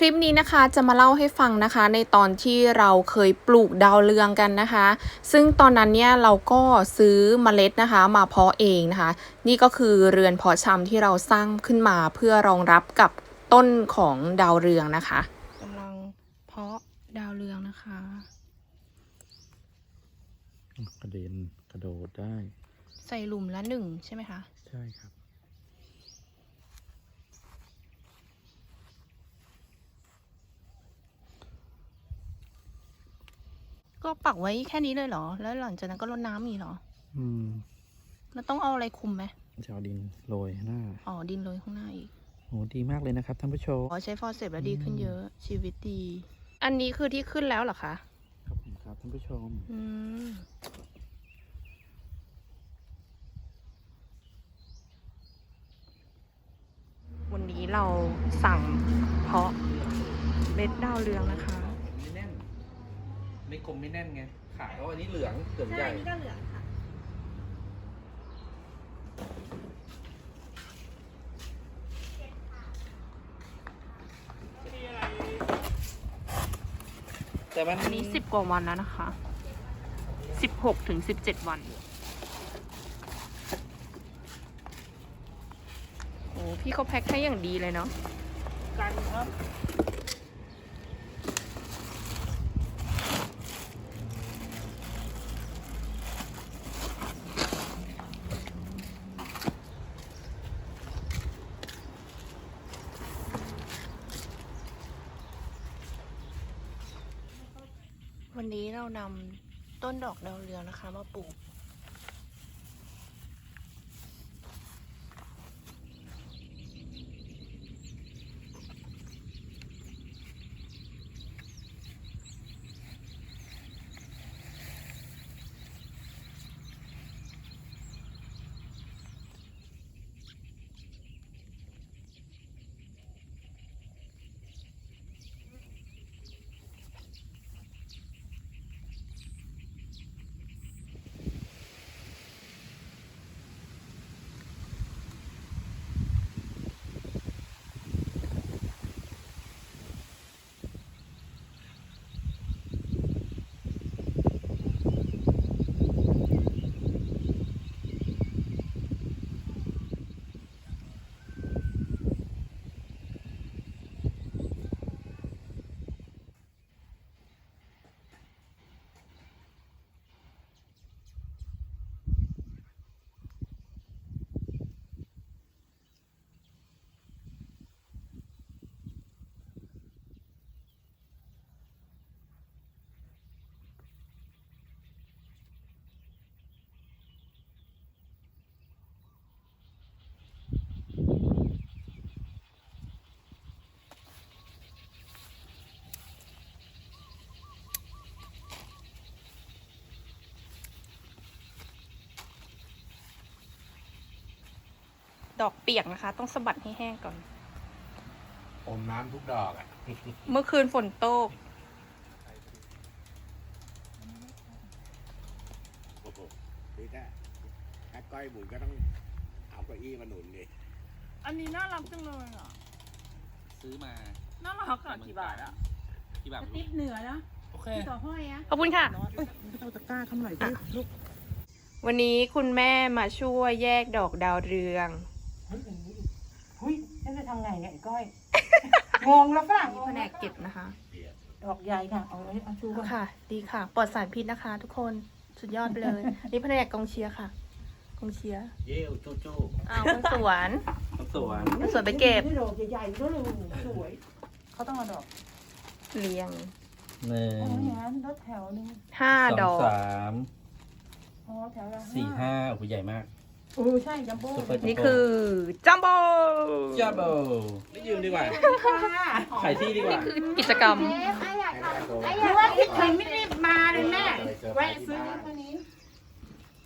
คลิปนี้นะคะจะมาเล่าให้ฟังนะคะ ในตอนที่เราเคยปลูกดาวเรืองกันนะคะ ซึ่งตอนนั้นเนี่ยเราก็ซื้อเมล็ดนะคะ มาเพาะเองนะคะ นี่ก็คือเรือนเพาะชำที่เราสร้างขึ้นมาเพื่อรองรับกับต้นของดาวเรืองนะคะกำลังเพาะดาวเรืองนะคะกระเด็นกระโดดได้ ใส่หลุมละหนึ่งใช่ไหมคะ ใช่ครับ ก็ปักไว้แค่นี้เลยเหรอ แล้วหลังจากนั้นก็รดน้ำอีกเหรอ อืมแล้วต้องเอาอะไรคุมไหมจะเอาดินโรยหน้า อ๋อ ดินโรยข้างหน้าอีกโหดีมากเลยนะครับท่านผู้ชม อ๋อ ใช้ฟอร์เซปแล้วดีขึ้นอืมเยอะ ชีวิตดี อันนี้คือที่ขึ้นแล้วเหรอคะ ครับผมครับท่านผู้ชม อืม วันนี้เราสั่งเพาะเม็ดดาวเรืองนะคะไม่แน่น ไม่กลมไม่แน่นไง ขายเพราะอันนี้เหลืองเหลืองใหญ่ก็เหลืองค่ะ แต่มันอันนี้สิบกว่าวันแล้วนะคะสิบหกถึงสิบเจ็ดวัน โอ้พี่เขาแพ็คให้อย่างดีเลยเนาะกันครับ วันนี้เรานำต้นดอกดาวเรืองนะคะ มาปลูก ดอกเปียกนะคะ ต้องสะบัดให้แห้งก่อน อมน้ำทุกดอกอะ เมื่อคืนฝนตก โอ้โหนี่ถ้าถ้าก้อยหมุนก็ต้องเอาเก้าอี้มาหนุนดิอันนี้น่ารักจังเลยอะ ซื้อมาน่ารักอะกี่บาทอะ กี่บาทกระติบเหนือนะโอเคต่อห้อยอะขอบคุณค่ะ เอาตะกร้าทำหน่อยดิลูก วันนี้คุณแม่มาช่วยแยกดอกดาวเรือง เฮ้ยฉันจะทำไงเนี่ยไอ้ก้อย งงแล้วฝรั่งงงแผนกเก็บนะคะ ดอกใหญ่ค่ะ เอาไว้เอาชูก่อนค่ะ ดีค่ะ ปลอดสารพิษนะคะ ทุกคน สุดยอดไปเลย นี่แผนกกองเชียร์ค่ะ กองเชียร์เย้วจู้จู้อ้าวคนสวนต้นสวนคนสวนไปเก็บ ดอกใหญ่ๆด้วยเลยสวย เขาต้องเอาดอกเรียงหนึ่งอ๋อย่างนั้นรถแถวหนึงห้าสดองก สามอ๋อแถวละสี่ห้าโอ้โหใหญ่มาก เออใช่จัมโบ้ซุปเปอร์นี่คือจัมโบ้จัมโบ้ไม่ยืมดีกว่าค่ะขายที่ดีกว่า คือกิจกรรมให้แม่โทรหรือว่าคิดถึงไม่รีบมาเลยแม่ไปเซอร์ไพรแวะส์ที่ซื้อบ้านคนนี้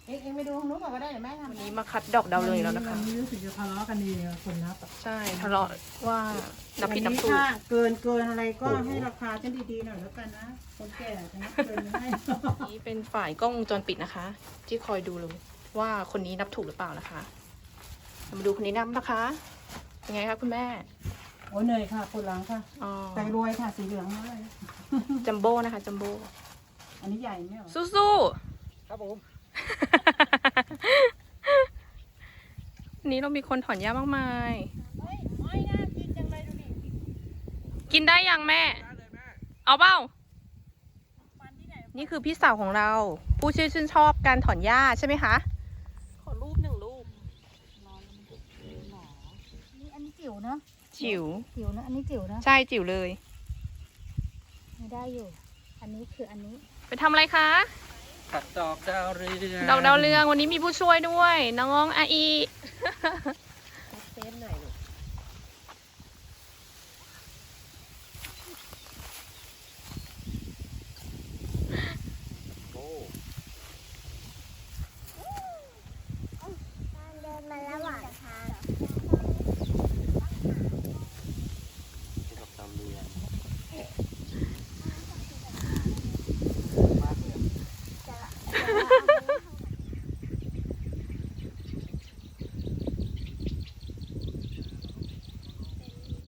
เอ็งเอ็งไปดูของนู้นก่อนก็ได้เดี๋ยวแม่ทำวันนี้มาคัดดอกดาวเรืองอีกแล้วนะคะวันนี้รู้สึกจะทะเลาะกันเองอะคนนับอะใช่ทะเลาะว่านับผิดนับถูกถ้าเกินเกินอะไรก็ให้ราคาฉันดีๆหน่อยแล้วกันนะคนแก่จะนับเกินไม่ให้นี่เป็นฝ่ายกล้องวงจรปิดนะคะ ที่คอยดูเลย ว่าคนนี้นับถูกหรือเปล่านะคะเรามาดูคนนี้นับนะคะ เป็นไงคะคุณแม่ โอ้เหนื่อยค่ะปวดหลังค่ะอ๋อใจรวยค่ะ สีเหลืองเลยจัมโบ้นะคะจัมโบ้อันนี้ใหญ่ไหมเหรอสู้ครับผม ๆวันนี้เรามีคนถอนหญ้ามากมายไม่น่ากินจังเลยดูดิกินได้ยังแม่ เอาเปล่านี่คือพี่สาวของเรา ผู้ชื่อชื่นชอบการถอนหญ้าใช่ไหมคะ ขอรูปหนึ่งรูป นี่อันนี้จิ๋วเนาะจิ๋วจิ๋วนะอันนี้จิ๋วนะใช่จิ๋วเลยไม่ได้อยู่ อันนี้คืออันนี้ ไปทำอะไรคะผัดดอกดาวเรืองดอกดาวเรืองวันนี้มีผู้ช่วยด้วย น้องอาอีเซฟหน่อยลูก